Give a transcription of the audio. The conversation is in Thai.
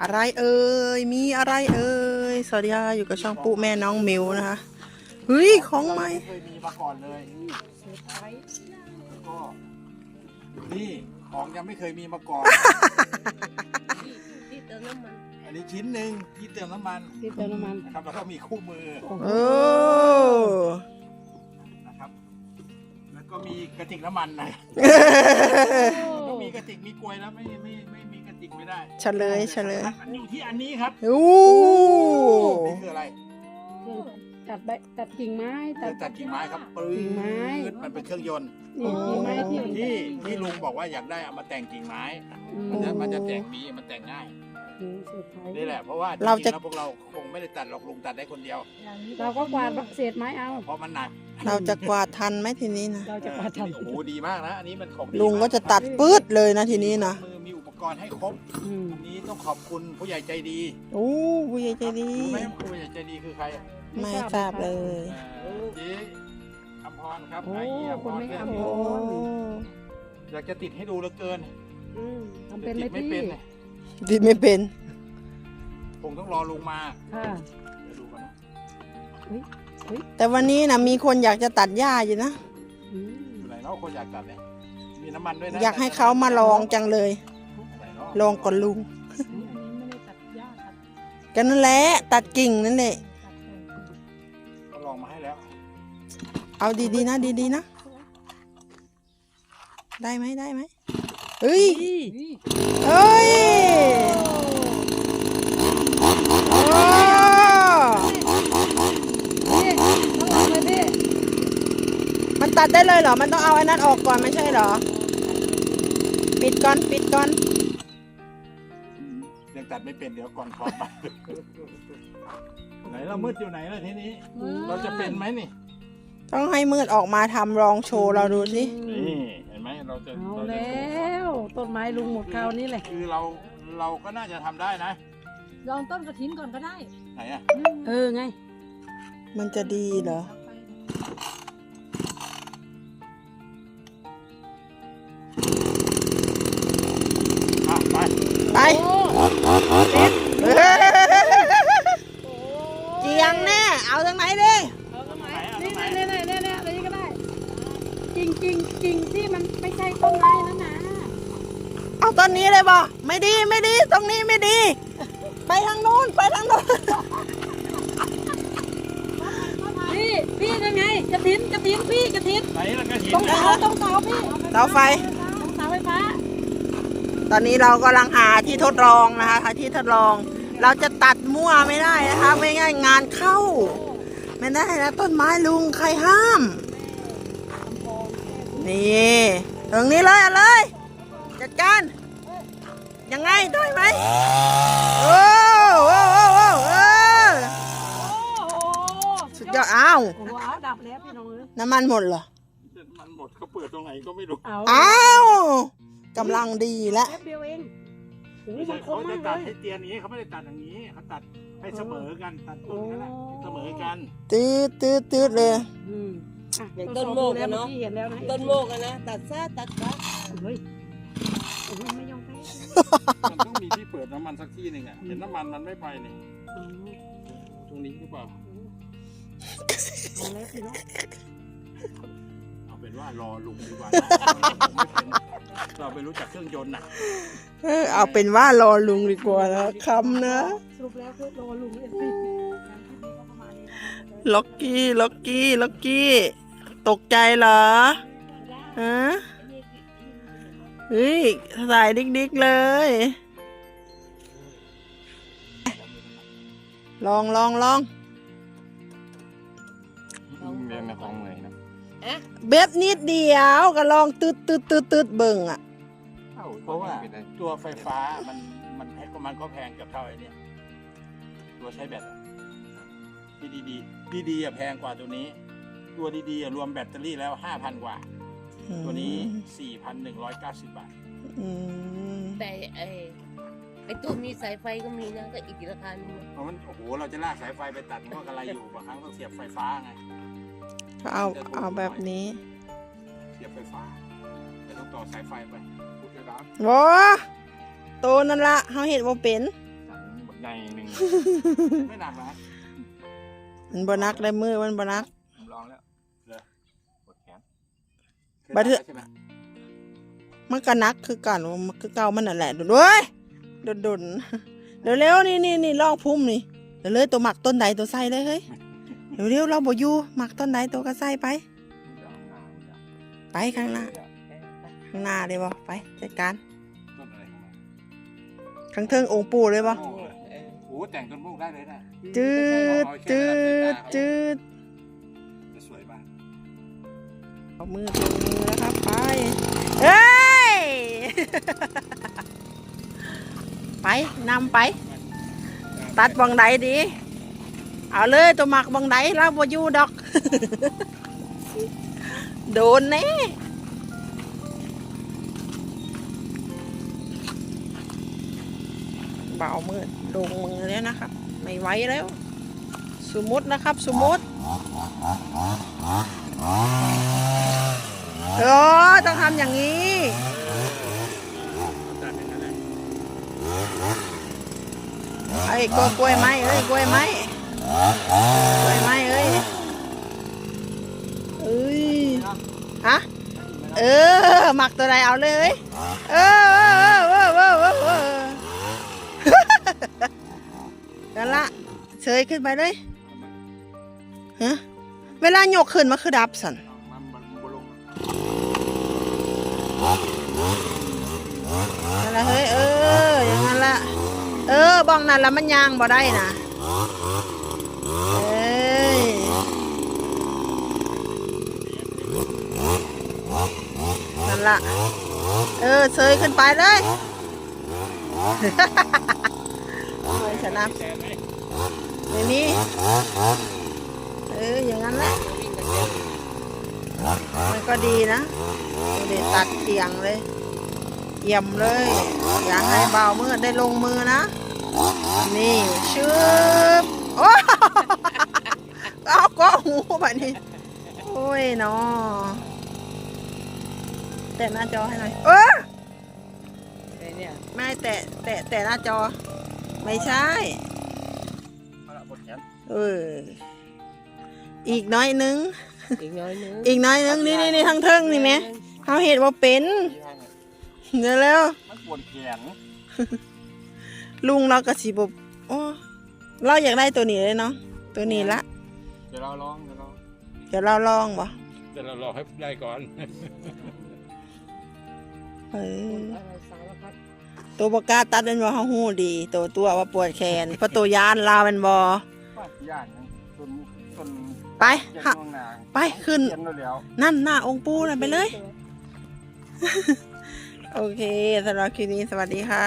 อะไรเอ่ย มีอะไรเอ่ย สวัสดีค่ะอยู่กับช่องปุ๊แม่น้องมิวนะคะ เฮ้ย ของใหม่ไม่เคยมีมาก่อนเลยแล้วก็นี่ของยังไม่เคยมีมาก่อน ที่เติมน้ำมันอันนี้ชิ้นหนึ่งที่เติมน้ำมันที่เติมน้ำมันนะครับแล้วก็มีคู่มือโอ้นะครับ แล้วก็มีกระติกน้ำมันนะก็ มีกระติกมีกลวยแล้วไม่ไม่ไม่มีกระติกไม่ได้เฉลยเฉลยมันอยู่ที่อันนี้ครับโอ้นี่คืออะไรเครื่องตัดใบตัดกิ่งไม้เครื่องตัดกิ่งไม้ครับปื้กิ่งไม้ดมันเป็นเครื่องยนต์นี่กิ่งไม้ที่ที่ที่ลุงบอกว่าอยากได้เอามาแต่งกิ่งไม้อืมมันจะมันจะแต่งดีมันแต่งง่าย โอ้เซอร์ไพรส์นี่แหละเพราะว่าเราจะ งๆแล้วพวกเราคงไม่ได้ตัดหรอกลุงตัดได้คนเดียวเราก็กวาดเศษไม้เอา เพราะมันหนักเราจะกวาดทันไหมทีนี้นะเราจะกวาดทโอ้โหดีมากนะอันนี้มันของดีลุงก็จะตัดปื๊ดเลยนะทีนี้นะมือมีอุปกรณ์ให้ครบำอืม อันนี้ต้องขอบคุณผู้ใหญ่ใจดีโอ้ผู้ใหญ่ใจดี รู้ไหมผู้ใหญ่ใจดีคือใคร ไม่ทราบเลย เอ่อเจ๊คำพรครับโอ้ไอ้เหี้ยคนไม่อนทำโอ้ อยากจะติดให้ดูเหลือเกินอืมทำแต่เป็นไหมติดไม่พี่เป็นเลย ดิไม่เป็นผมต้องรอลุงมาค่ะ เดี๋ยวดูกันนะแต่วันนี้นะมีคนอยากจะตัดหญ้าอยู่นะอืมอยู่ไหนเนาะคนอยากตัดเนี่ยมีน้ำมันด้วยนะอยากให้เขามาลองจังเลย ไหนเนาะลองก่อนลุงอันนี้ไม่ได้ตัดหญ้าตัดกันนั่นแหละตัดกิ่งนั่นแหละตัดแต่เขาลองมาให้แล้วเอาดีๆนะ ดีๆนะ ได้ไหมได้ไหม เฮ้ยเฮ้ยโอ้พี่ต้องลองเลยพี่มันตัดได้เลยเหรอ มันต้องเอาไอ้นั้นออกก่อนไม่ใช่เหรอ ปิดก่อน ปิดก่อน ยังตัดไม่เป็นเดี๋ยวก่อนขอไปไหนเรามืดอยู่ไหนล่ะทีนี้ เราจะเป็นไหมนี่ ต้องให้มืดออกมาทำลองโชว์เราดูสินี่ เห็นไหมเราจะเอาเราจะแล้ว ต้นไม้ลุงหมดคราวนี้แหละ คือเราเราก็น่าจะทำได้นะ ลองต้นกระถินก่อนก็ได้ไหนอะเออไง มันจะดีเหรอ อะไปไปเจียงแน่ เอาทางไหนดิ เอาตรงไหน นี่นี่นี่นี่ นี่อะไรก็ได้กิ่งกิ่งกิ่งที่มันไม่ใช่ต้นไม้แล้วนะเอาต้นนี้เลยบ่ไม่ดีไม่ดีตรงนี้ไม่ดี ไปทางนู้นไปทางนู้นพี่พี่ยังไงกระถินกระถินพี่กระถินไหนล่ะกระถินตรงนะเสาตรงเสาพี่เสาไฟตรงเสาไฟฟ้า ตอนนี้เรากำลังหาที่ทดลองนะคะหาที่ทดลอง เราจะตัดมั่วไม่ได้นะคะ ไม่งั้นงานเข้า ไม่ได้นะต้นไม้ลุงใครห้าม นี่ตรงนี้เลยเอาเลย จัดการ ยังไงได้ไหมโอ้โอ้โอ้โอ้เออโอ้โหสุดยอดอ้าวโอ้โหเอาดับแล้วพี่น้องเอ้ยน้ำมันหมดเหรอ มันหมดเขาเปิดตรงไหนก็ไม่รู้เอาอ้าวกำลังดีแล้วแป๊บเดียวเองโอ้โหไม่มัใช่นคเขามจะมากตัดเลให้ย เตียนอย่างนี้เขาไม่ได้ตัดอย่างนี้เขาตัดให้เสมอกันตัดต้นนั้นน่ะเสมอกัน ตืดตืดตืดเลย อืม อะอย่างต้นโมกอะเนอะมื่อกี้เห็นแล้วนะต้นโมกอะนะ ตัดซะตัดซะเฮ้ยโอ้โหไม่ยอมแพ้มันต้องมีที่เปิดน้ำมันสักที่หนึ่งอะ เห็นน้ำมันมันไม่ไปนี่อ๋อตรงนี้หรือเปล่าเอาแล้วพี่น้องเอาเป็นว่ารอลุงดีกว่านะเราไปรู้จักเครื่องยนต์น่ะเออเอาเป็นว่ารอลุงดีกว่านะคำนะ สรุปแล้วคือรอลุงเอ็นซี ล็อกกี้ ล็อกกี้ ล็อกกี้ ตกใจเหรอฮะเฮ้ยสายดิกๆเลย ลองลองลองเรียนในของเหนื่อยนะอะเบ็บนิดเดียวก็ลองตืดตืดตืดตืดเบิ่งอะเพราะว่าตัวไฟฟ้ามันมันแพงมันก็แพงกับเท่าไอ้เนี่ยตัวใช้แบตอะที่ดีดีดีดีๆอะแพงกว่าตัวนี้ ตัวดีๆอะรวมแบตเตอรี่แล้วห้าพันกว่า ตัวนี้สี่พันหนึ่งร้อยเก้าสิบบาท อืมแต่ไอ้ไอ้ตัวมีสายไฟก็มีนะก็อีกราคาหนึงนะเพราะมันโอ้โหเราจะลากสายไฟไปตัดมันก็กระไรอยู่บางครั้งต้องเสียบไฟฟ้าไง ก็เอาเอาแบบนี้เสียบไฟฟ้าแต่ต้องต่อสายไฟไปพูดเลยนะวอโตนั่นละเขาเห็นว่าเป็นสามใหญ่หนึ่ง ไม่หนักนะมันบนักได้มือมันบนัก ผมลองแล้ว เหรอ ปวดแขน บัดเถอะใช่ไหมมันก็นักคือกันมันคือเก่ามันนั่นแหละดุนเว้ยดุนดุนเร็วๆนี่นี่นี่ลองพุ่มนี่เดี๋ยวเลยตัวหมักต้นใดตัวใส่เลยเฮ้ยเร็วๆเราบ่อยู่หมักต้นใดตัวก็ใส่ไปเดี๋ยวเอาหน้าเดี๋ยวไปข้างหน้าข้างหน้าเลยบ่ไปจัดการต้นอะไรของมันข้างเทิงองค์ปู่เลยบ่โอ้โหโอ้โหแต่งต้นโมกได้เลยนะจืดจืดจืด เอามือลงมือแล้วครับ ไป เอ้ย ไปนำไป ตัดบังไดดี เอาเลยตัวหมักบังไดเราบ่อยู่ดอก โดนแน่เบามือลงมือแล้วนะครับ ไม่ไหวแล้ว สมมตินะครับ สมมติ เออต้องทำอย่างนี้ไอ้กล้วยกล้วยไม้เอ้ยกล้วยไม้กล้วยไม้เอ้ยเอ้ยฮะเออหมักตัวใดเอาเลยเอ้ยเออเออเออเออเออเออกันละเฉยขึ้นไปเลยฮะเวลาโยกขึ้นมาคือดับสัน นั่นละเฮ้ยเอออย่างนั้นละเออบ้องนั่นละมันยางบ่ได้นะเอ้ยนั่นละเออเซยขึ้นไปเลยเฮ้ยชนะไม่มีเอออย่างนั้นแหละมันก็ดีนะ เดี๋ยวตัดเตียงเลยเยี่ยมเลย อยากให้เบามือได้ลงมือนะ นี่ชืบโอ้เอาก็หูแบบนี้โอ้ยเนาะแตะหน้าจอให้หน่อยเออไอ้เนี่ยไม่แตะแตะแตะหน้าจอ ไม่ใช่เอาละปวดแขนเอออีกน้อยนึง อีกน้อยนึง อีกน้อยนึง นี่นี่นี่ทั้งเทิงนี่ไหม เขาเห็นว่าเป็นที่ให้เนี่ยเดี๋ยวแล้วมันปวดแขนลุงเรากระสีบโอ้เราอยากได้ตัวนี้เลยเนาะตัวนี้ละเดี๋ยวเราลองเดี๋ยวเราเดี๋ยวเราลองบ่เดี๋ยวเรารอให้ได้ก่อนเอออะไรสารพัดตัวบกล้าตัดเป็นบ่เฮาฮู้ดี ตัวตัวว่าปวดแขนเพราะตัวยานลาวเป็นบ่ว่าย่านนะต้นต้นไปเจ็ดฮะดวงนางไปขึ้นเขียนแล้วนั่นหน้าองค์ปู่น่ะไปเลย โอเคสำหรับคลิปนี้สวัสดีค่ะ